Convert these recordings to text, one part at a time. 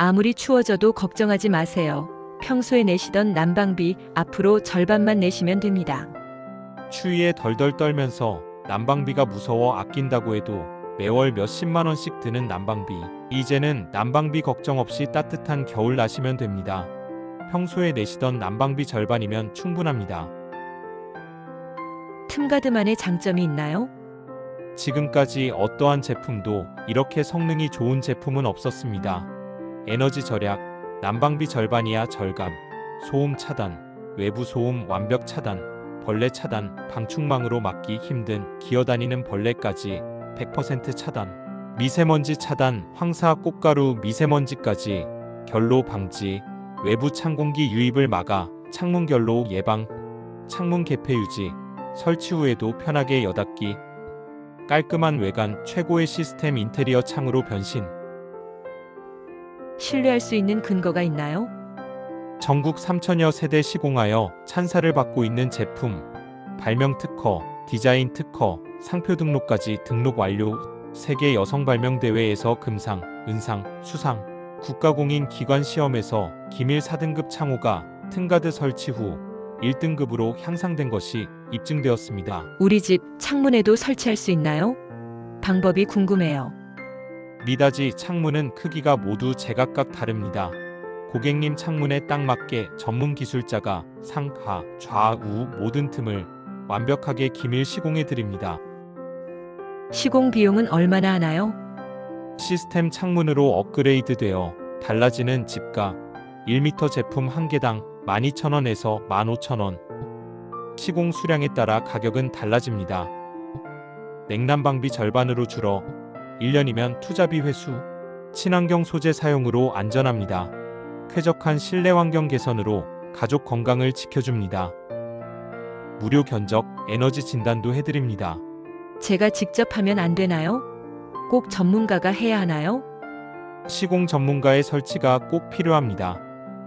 아무리 추워져도 걱정하지 마세요. 평소에 내시던 난방비 앞으로 절반만 내시면 됩니다. 추위에 덜덜 떨면서 난방비가 무서워 아낀다고 해도 매월 몇십만 원씩 드는 난방비. 이제는 난방비 걱정 없이 따뜻한 겨울 나시면 됩니다. 평소에 내시던 난방비 절반이면 충분합니다. 틈가드만의 장점이 있나요? 지금까지 어떠한 제품도 이렇게 성능이 좋은 제품은 없었습니다. 에너지 절약, 난방비 절반이야 절감, 소음 차단, 외부 소음 완벽 차단, 벌레 차단, 방충망으로 막기 힘든 기어다니는 벌레까지 100% 차단, 미세먼지 차단, 황사 꽃가루 미세먼지까지 결로 방지, 외부 찬 공기 유입을 막아 창문 결로 예방, 창문 개폐 유지, 설치 후에도 편하게 여닫기, 깔끔한 외관 최고의 시스템 인테리어 창으로 변신. 신뢰할 수 있는 근거가 있나요? 전국 3천여 세대 시공하여 찬사를 받고 있는 제품. 발명 특허, 디자인 특허, 상표 등록까지 등록 완료. 세계 여성 발명 대회에서 금상, 은상, 수상. 국가공인 기관 시험에서 기밀 4등급 창호가 튼가드 설치 후 1등급으로 향상된 것이 입증되었습니다. 우리 집 창문에도 설치할 수 있나요? 방법이 궁금해요. 미닫이 창문은 크기가 모두 제각각 다릅니다. 고객님 창문에 딱 맞게 전문 기술자가 상, 하, 좌우 모든 틈을 완벽하게 기밀 시공해 드립니다. 시공 비용은 얼마나 하나요? 시스템 창문으로 업그레이드 되어 달라지는 집가 1m 제품 한 개당 12,000원에서 15,000원. 시공 수량에 따라 가격은 달라집니다. 냉난방비 절반으로 줄어 1년이면 투자비 회수. 친환경 소재 사용으로 안전합니다. 쾌적한 실내 환경 개선으로 가족 건강을 지켜줍니다. 무료 견적, 에너지 진단도 해드립니다. 제가 직접 하면 안 되나요? 꼭 전문가가 해야 하나요? 시공 전문가의 설치가 꼭 필요합니다.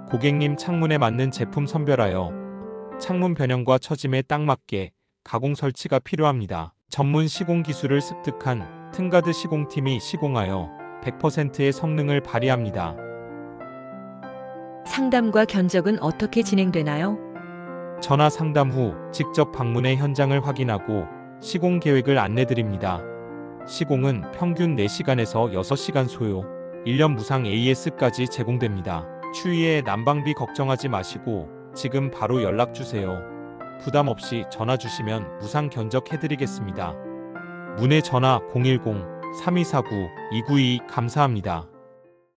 고객님 창문에 맞는 제품 선별하여 창문 변형과 처짐에 딱 맞게 가공 설치가 필요합니다. 전문 시공 기술을 습득한 튼가드 시공팀이 시공하여 100%의 성능을 발휘합니다. 상담과 견적은 어떻게 진행되나요? 전화 상담 후 직접 방문해 현장을 확인하고 시공 계획을 안내드립니다. 시공은 평균 4시간에서 6시간 소요, 1년 무상 AS까지 제공됩니다. 추위에 난방비 걱정하지 마시고 지금 바로 연락 주세요. 부담 없이 전화 주시면 무상 견적 해드리겠습니다. 문의 전화 010-3249-2922 감사합니다.